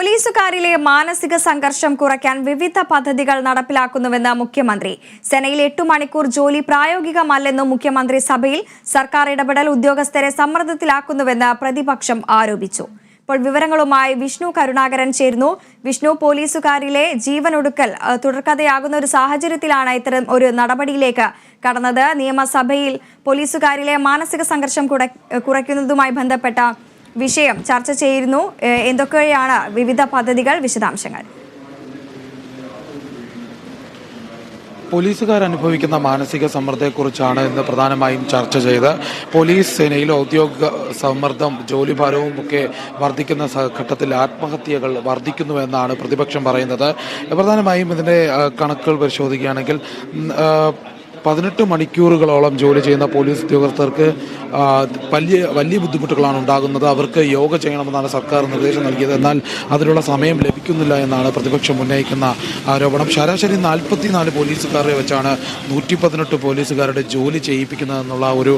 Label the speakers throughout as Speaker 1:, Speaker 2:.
Speaker 1: പോലീസുകാരിലെ മാനസിക സംഘർഷം കുറയ്ക്കാൻ വിവിധ പദ്ധതികൾ നടപ്പിലാക്കുന്നുവെന്ന് മുഖ്യമന്ത്രി. സെനയിൽ എട്ടു മണിക്കൂർ ജോലി പ്രായോഗികമല്ലെന്നും മുഖ്യമന്ത്രി സഭയിൽ സർക്കാർ ഇടപെടൽ ഉദ്യോഗസ്ഥരെ സമ്മർദ്ദത്തിലാക്കുന്നുവെന്ന് പ്രതിപക്ഷം ആരോപിച്ചു. ഇപ്പോൾ വിവരങ്ങളുമായി വിഷ്ണു കരുണാകരൻ ചേരുന്നു. വിഷ്ണു പോലീസുകാരിലെ ജീവനൊടുക്കൽ തുടർക്കഥയാകുന്ന ഒരു സാഹചര്യത്തിലാണ് ഇത്തരം ഒരു നടപടിയിലേക്ക് കടന്നത്. നിയമസഭയിൽ പോലീസുകാരിലെ മാനസിക സംഘർഷം കുറയ്ക്കുന്നതുമായി ബന്ധപ്പെട്ട വിഷയം ചർച്ച ചെയ്യുന്നു. എന്തൊക്കെയാണ് വിവിധ പദ്ധതികൾ? വിശദാംശങ്ങൾ.
Speaker 2: പോലീസുകാർ അനുഭവിക്കുന്ന മാനസിക സമ്മർദ്ദത്തെക്കുറിച്ചാണ് ഇന്ന് പ്രധാനമായും ചർച്ച ചെയ്ത്. പോലീസ് സേനയിൽ ഔദ്യോഗിക സമ്മർദ്ദം ജോലിഭാരവും ഒക്കെ വർദ്ധിക്കുന്ന ഘട്ടത്തിൽ ആത്മഹത്യകൾ വർദ്ധിക്കുന്നുവെന്നാണ് പ്രതിപക്ഷം പറയുന്നത്. പ്രധാനമായും ഇതിന്റെ കണക്കുകൾ പരിശോധിക്കുകയാണെങ്കിൽ പതിനെട്ട് മണിക്കൂറുകളോളം ജോലി ചെയ്യുന്ന പോലീസ് ഉദ്യോഗസ്ഥർക്ക് വലിയ വലിയ ബുദ്ധിമുട്ടുകളാണ് ഉണ്ടാകുന്നത്. അവർക്ക് യോഗ ചെയ്യണമെന്നാണ് സർക്കാർ നിർദ്ദേശം നൽകിയത്. എന്നാൽ അതിനുള്ള സമയം ലഭിക്കുന്നില്ല എന്നാണ് പ്രതിപക്ഷം ഉന്നയിക്കുന്ന ആരോപണം. ശരാശരി നാൽപ്പത്തിനാല് പോലീസുകാരെ വെച്ചാണ് നൂറ്റി പതിനെട്ട് പോലീസുകാരുടെ ജോലി ചെയ്യിപ്പിക്കുന്നതെന്നുള്ള ഒരു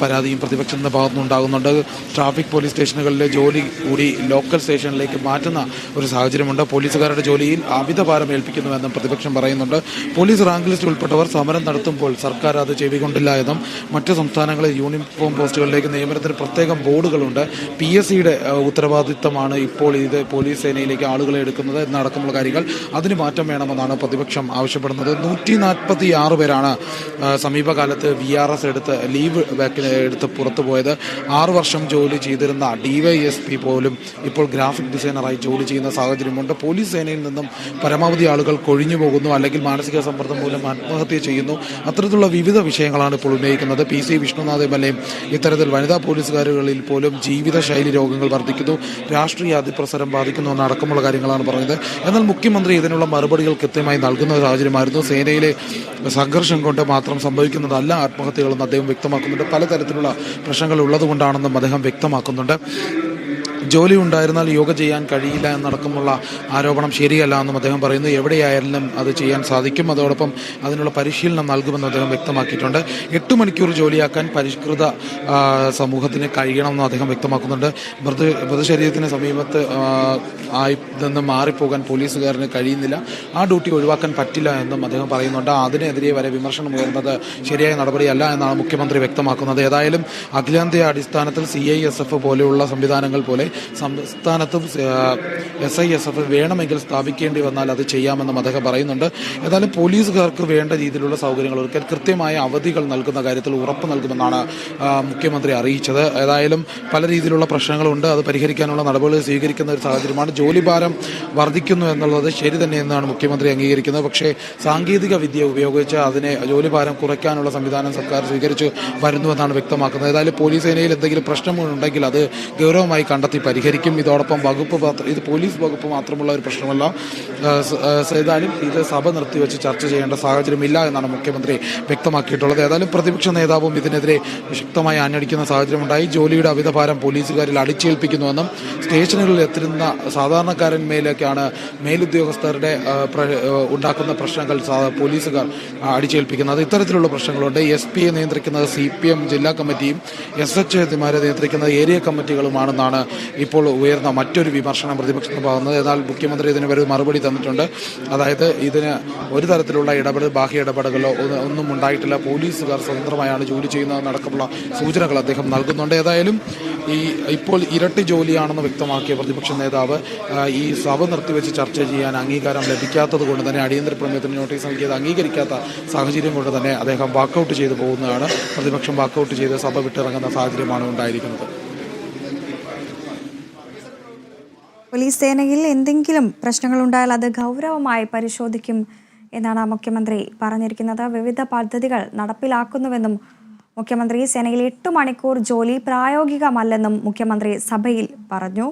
Speaker 2: പരാതിയും പ്രതിപക്ഷത്തിന്റെ ഭാഗത്തുനിന്നുണ്ടാകുന്നുണ്ട് ട്രാഫിക് പോലീസ് സ്റ്റേഷനുകളിലെ ജോലി കൂടി ലോക്കൽ സ്റ്റേഷനിലേക്ക് മാറ്റുന്ന ഒരു സാഹചര്യമുണ്ട്. പോലീസുകാരുടെ ജോലിയിൽ അമിതഭാരം ഏൽപ്പിക്കുന്നുവെന്നും പ്രതിപക്ഷം പറയുന്നുണ്ട്. പോലീസ് റാങ്ക് ലിസ്റ്റ് ഉൾപ്പെട്ടവർ സമരം നടത്തുമ്പോൾ സർക്കാർ അത് ചെവികൊണ്ടില്ല എന്നും മറ്റ് സംസ്ഥാനങ്ങളിൽ യൂണിഫോം പോസ്റ്റുകളിലേക്ക് നിയമനത്തിന് പ്രത്യേകം ബോർഡുകളുണ്ട്. പി എസ് സിയുടെ ഉത്തരവാദിത്തമാണ് ഇപ്പോൾ ഇത് പോലീസ് സേനയിലേക്ക് ആളുകളെ എടുക്കുന്നത് എന്നടക്കമുള്ള കാര്യങ്ങൾ അതിന് മാറ്റം വേണമെന്നാണ് പ്രതിപക്ഷം ആവശ്യപ്പെടുന്നത്. നൂറ്റി നാൽപ്പത്തി ആറ് പേരാണ് സമീപകാലത്ത് വി ആർ എസ് എടുത്ത് ലീവ് എടുത്ത് പുറത്തു പോയത്. ആറ് വർഷം ജോലി ചെയ്തിരുന്ന ഡിവൈഎസ്പി പോലും ഇപ്പോൾ ഗ്രാഫിക് ഡിസൈനറായി ജോലി ചെയ്യുന്ന സാഹചര്യമുണ്ട്. പോലീസ് സേനയിൽ നിന്നും പരമാവധി ആളുകൾ കൊഴിഞ്ഞു പോകുന്നു അല്ലെങ്കിൽ മാനസിക സമ്മർദ്ദം മൂലം ആത്മഹത്യ ചെയ്യുന്നു. അത്തരത്തിലുള്ള വിവിധ വിഷയങ്ങളാണ് ഇപ്പോൾ ഉന്നയിക്കുന്നത്. P C Vishnunath M L ഇത്തരത്തിൽ വനിതാ പോലീസുകാരുകളിൽ പോലും ജീവിതശൈലി രോഗങ്ങൾ വർദ്ധിക്കുന്നു. രാഷ്ട്രീയ അതിപ്രസരം ബാധിക്കുന്നു എന്നടക്കമുള്ള കാര്യങ്ങളാണ് പറഞ്ഞത് എന്നാൽ മുഖ്യമന്ത്രി ഇതിനുള്ള മറുപടികൾ കൃത്യമായി നൽകുന്ന സാഹചര്യമായിരുന്നു. സേനയിലെ സംഘർഷം കൊണ്ട് മാത്രം സംഭവിക്കുന്നതല്ല ആത്മഹത്യകളെന്ന് അദ്ദേഹം വ്യക്തമാക്കുന്നുണ്ട്. പലതരത്തിലുള്ള പ്രശ്നങ്ങൾ ഉള്ളതുകൊണ്ടാണെന്നും അദ്ദേഹം വ്യക്തമാക്കുന്നുണ്ട്. ജോലി ഉണ്ടായിരുന്നാൽ യോഗ ചെയ്യാൻ കഴിയില്ല എന്നടക്കമുള്ള ആരോപണം ശരിയല്ല എന്നും അദ്ദേഹം പറയുന്നു. എവിടെയായാലും അത് ചെയ്യാൻ സാധിക്കും. അതോടൊപ്പം അതിനുള്ള പരിശീലനം നൽകുമെന്നും അദ്ദേഹം വ്യക്തമാക്കിയിട്ടുണ്ട്. എട്ട് മണിക്കൂർ ജോലിയാക്കാൻ പരിഷ്കൃത സമൂഹത്തിന് കഴിയണമെന്നും അദ്ദേഹം വ്യക്തമാക്കുന്നുണ്ട്. മൃത മൃതശരീരത്തിന് സമീപത്ത് ആയി നിന്ന് മാറിപ്പോകാൻ പോലീസുകാരന് കഴിയുന്നില്ല. ആ ഡ്യൂട്ടി ഒഴിവാക്കാൻ പറ്റില്ല എന്നും അദ്ദേഹം പറയുന്നുണ്ട്. അതിനെതിരെ വരെ വിമർശനം ഉയർന്നത് ശരിയായ നടപടിയല്ല എന്നാണ് മുഖ്യമന്ത്രി വ്യക്തമാക്കുന്നത്. ഏതായാലും അഖിലേന്ത്യാ അടിസ്ഥാനത്തിൽ സി ഐ എസ് എഫ് പോലെയുള്ള സംവിധാനങ്ങൾ പോലെ സംസ്ഥാനത്തും എസ് ഐ എസ് എഫ് വേണമെങ്കിൽ സ്ഥാപിക്കേണ്ടി വന്നാൽ അത് ചെയ്യാമെന്നും അദ്ദേഹം പറയുന്നുണ്ട്. ഏതായാലും പോലീസുകാർക്ക് വേണ്ട രീതിയിലുള്ള സൗകര്യങ്ങൾ ഒരുക്കാൻ കൃത്യമായ അവധികൾ നൽകുന്ന കാര്യത്തിൽ ഉറപ്പ് നൽകുമെന്നാണ് മുഖ്യമന്ത്രി അറിയിച്ചത്. ഏതായാലും പല രീതിയിലുള്ള പ്രശ്നങ്ങളുണ്ട്. അത് പരിഹരിക്കാനുള്ള നടപടികൾ സ്വീകരിക്കുന്ന ഒരു സാഹചര്യമാണ്. ജോലിഭാരം വർദ്ധിക്കുന്നു എന്നുള്ളത് ശരി തന്നെയെന്നാണ് മുഖ്യമന്ത്രി അംഗീകരിക്കുന്നത്. പക്ഷേ സാങ്കേതിക വിദ്യ ഉപയോഗിച്ച് അതിനെ ജോലിഭാരം കുറയ്ക്കാനുള്ള സംവിധാനം സർക്കാർ സ്വീകരിച്ചു വരുന്നുവെന്നാണ് വ്യക്തമാക്കുന്നത്. ഏതായാലും പോലീസ് സേനയിൽ എന്തെങ്കിലും പ്രശ്നമുണ്ടെങ്കിൽ അത് ഗൗരവമായി കണ്ടെത്തി പരിഹരിക്കും. ഇതോടൊപ്പം വകുപ്പ് ഇത് പോലീസ് വകുപ്പ് മാത്രമുള്ള ഒരു പ്രശ്നമല്ല. ഏതായാലും ഇത് സഭ നിർത്തിവെച്ച് ചർച്ച ചെയ്യേണ്ട സാഹചര്യമില്ല എന്നാണ് മുഖ്യമന്ത്രി വ്യക്തമാക്കിയിട്ടുള്ളത്. ഏതായാലും പ്രതിപക്ഷ നേതാവും ഇതിനെതിരെ ശക്തമായി ആഞ്ഞടിക്കുന്ന സാഹചര്യമുണ്ടായി. ജോലിയുടെ അമിതഭാരം പോലീസുകാരിൽ അടിച്ചേൽപ്പിക്കുന്നുവെന്നും സ്റ്റേഷനുകളിൽ എത്തുന്ന സാധാരണക്കാരൻ മേലേക്കാണ് മേലുദ്യോഗസ്ഥരുടെ ഉണ്ടാക്കുന്ന പ്രശ്നങ്ങൾ പോലീസുകാർ അടിച്ചേൽപ്പിക്കുന്നത്. ഇത്തരത്തിലുള്ള പ്രശ്നങ്ങളുണ്ട്. എസ് പിയെ നിയന്ത്രിക്കുന്നത് സി പി എം ജില്ലാ കമ്മിറ്റിയും എസ് എച്ച് എമാരെ നിയന്ത്രിക്കുന്നത് ഏരിയ കമ്മിറ്റികളുമാണെന്നാണ് ഇപ്പോൾ ഉയർന്ന മറ്റൊരു വിമർശനം പ്രതിപക്ഷത്തിന് പോകുന്നത്. എന്നാൽ മുഖ്യമന്ത്രി ഇതിന് ഒരു മറുപടി തന്നിട്ടുണ്ട്. അതായത് ഇതിന് ഒരു തരത്തിലുള്ള ഇടപെടൽ ബാഹ്യ ഇടപെടലുകളോ ഒന്നും ഉണ്ടായിട്ടില്ല. പോലീസുകാർ സ്വതന്ത്രമായാണ് ജോലി ചെയ്യുന്നതെന്നടക്കമുള്ള സൂചനകൾ അദ്ദേഹം നൽകുന്നുണ്ട്. ഏതായാലും ഈ ഇപ്പോൾ ഇരട്ടി ജോലിയാണെന്ന് വ്യക്തമാക്കിയ പ്രതിപക്ഷ നേതാവ് ഈ സഭ നിർത്തിവെച്ച് ചർച്ച ചെയ്യാൻ അംഗീകാരം ലഭിക്കാത്തത് കൊണ്ട് തന്നെ അടിയന്തര പ്രമേയത്തിന് നോട്ടീസ് നൽകിയത് അംഗീകരിക്കാത്ത സാഹചര്യം കൊണ്ട് തന്നെ അദ്ദേഹം വാക്കൗട്ട് ചെയ്തു പോകുന്നതാണ്. പ്രതിപക്ഷം വാക്കൗട്ട് ചെയ്ത് സഭ വിട്ടിറങ്ങുന്ന സാഹചര്യമാണ് ഉണ്ടായിരിക്കുന്നത്.
Speaker 1: പോലീസ് സേനയിൽ എന്തെങ്കിലും പ്രശ്നങ്ങളുണ്ടായാൽ അത് ഗൗരവമായി പരിശോധിക്കും എന്നാണ് മുഖ്യമന്ത്രി പറഞ്ഞിരിക്കുന്നത്. വിവിധ പദ്ധതികൾ നടപ്പിലാക്കുന്നുവെന്നും മുഖ്യമന്ത്രി സേനയിൽ എട്ട് മണിക്കൂർ ജോലി പ്രായോഗികമല്ലെന്നും മുഖ്യമന്ത്രി സഭയിൽ പറഞ്ഞു.